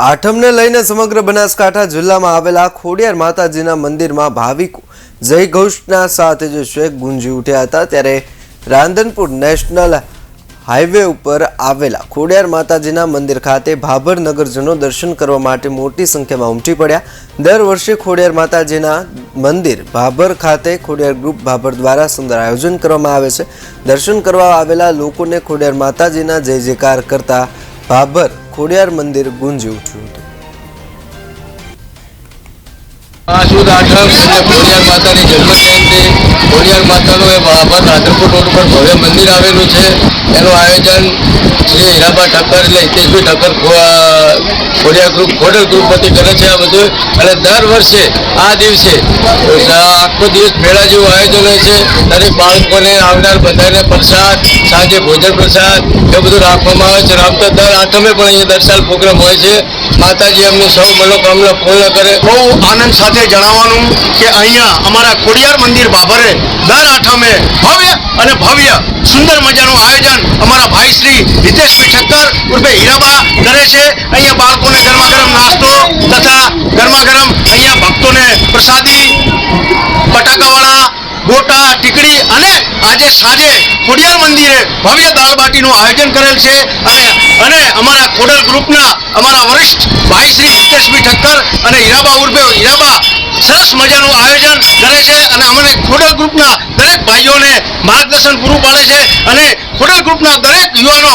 આઠમને લઈને સમગ્ર બનાસકાંઠા જિલ્લામાં આવેલા ખોડિયાર માતાજીના મંદિરમાં ભાવિકો જય ઘોષના સાથે જે છે ગુંજી ઉઠ્યા હતા ત્યારે રાંધનપુર નેશનલ હાઈવે ઉપર આવેલા ખોડિયાર માતાજીના મંદિર ખાતે ભાભર નગરજનો દર્શન કરવા માટે મોટી સંખ્યામાં ઉમટી પડ્યા. દર વર્ષે ખોડિયાર માતાજીના મંદિર ભાભર ખાતે ખોડિયાર ગ્રુપ ભાભર દ્વારા સુંદર આયોજન કરવામાં આવે છે. દર્શન કરવા આવેલા લોકોને ખોડિયાર માતાજીના જય જયકાર કરતા ભાભર ખોડિયાર મંદિર ગુંજી ઉઠ્યું હતું. આ સુદ આઠમ ખોડિયાર માતાની જન્મ ખોડિયાર માતાનું એ બાબત રાધનપુર રોડ ભવ્ય મંદિર આવેલું છે. એનું આયોજન શ્રી હીરાબા ઠક્કર એટલે હિતેશભાઈ ઠક્કર ખો- ખોડિયાર ગ્રુપ ખોડલ ગ્રુપ કરે છે આ બધું. અને દર વર્ષે, આ દિવસે, આખો દિવસ મેળા જેવું આયોજન હોય છે. દરેક બાળકોને આવનાર બધાને પ્રસાદ, સાંજે ભોજન પ્રસાદ, એ બધું રાખવામાં આવે છે. રાખતો દર આઠમે પણ અહીંયા દર સાલ પ્રોગ્રામ હોય છે. માતાજી અમને સૌ મનોકામના પૂર્ણ કરે. બહુ આનંદ સાથે જણાવવાનું કે અહીંયા અમારા ખોડિયાર મંદિર બાબરે દર આઠમે ભવ્ય અને ભવ્ય સુંદર મજાનું આયોજન અમારા ભાઈ શ્રી હિતેશભાઈ ઠક્કર ઉર્ફે હીરાબા કરે છે. અહીંયા બાળકોને ગરમા ગરમ નાસ્તો તથા ગરમા ગરમ અહીંયા ભક્તોને પ્રસાદી, બટાકાવાળા, ગોટા, ટીકડી અને આજે સાંજે ખોડિયાર મંદિરે ભવ્ય દાળ બાટીનું આયોજન કરેલ છે. અને અને અમારા ખોડલ ગ્રુપના અમારા વરિષ્ઠ ભાઈ શ્રી હિતેશભાઈ ઠક્કર અને હીરાબા ઉર્ફે હીરાબા સરસ મજાનું આયોજન કરે છે અને અમને ખોડલ ગ્રુપના દરેક ભાઈઓને માર્ગદર્શન પૂરું પાડે છે અને ખોડલ ગ્રુપના દરેક યુવાનો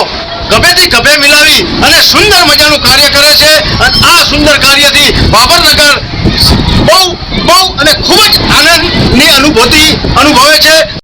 ગભેથી ગભે મિલાવી અને સુંદર મજાનું કાર્ય કરે છે અને આ સુંદર કાર્યથી બાબરનગર બહુ બહુ અને ખૂબ જ આનંદની અનુભૂતિ અનુભવે છે